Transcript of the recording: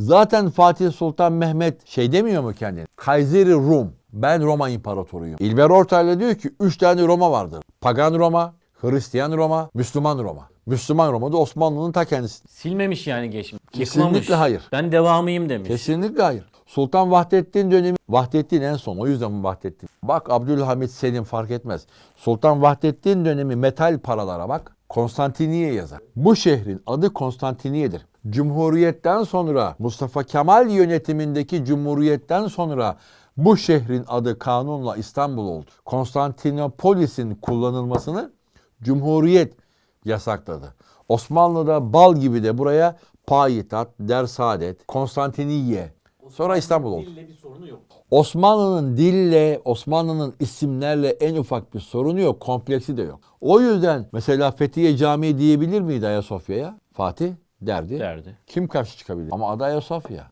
Zaten Fatih Sultan Mehmet şey demiyor mu kendine? Kayseri Rum. Ben Roma İmparatoruyum. İlber Ortaylı diyor ki üç tane Roma vardır. Pagan Roma, Hristiyan Roma, Müslüman Roma. Müslüman Roma da Osmanlı'nın ta kendisi. Silmemiş yani geçmiş. Kesinlikle Yıkmamış. hayır. Ben devamıyım demiş. Kesinlikle hayır. Sultan Vahdettin dönemi Vahdettin en son o yüzden Vahdettin. Bak Abdülhamit Selim fark etmez. Sultan Vahdettin dönemi metal paralara bak. Konstantiniye yazar. Bu şehrin adı Konstantiniye'dir. Cumhuriyetten sonra Mustafa Kemal yönetimindeki Cumhuriyetten sonra bu şehrin adı kanunla İstanbul oldu. Konstantinopolis'in kullanılmasını Cumhuriyet yasakladı. Osmanlı'da bal gibi de buraya Payitat, Dersaadet, Konstantiniye, sonra İstanbul oldu. bir sorunu yok. Osmanlı'nın dille, Osmanlı'nın isimlerle en ufak bir sorunu yok, kompleksi de yok. O yüzden mesela Fethiye Camii diyebilir miydi Ayasofya'ya? Fatih derdi. Derdi. Kim karşı çıkabilir? Ama adı Ayasofya.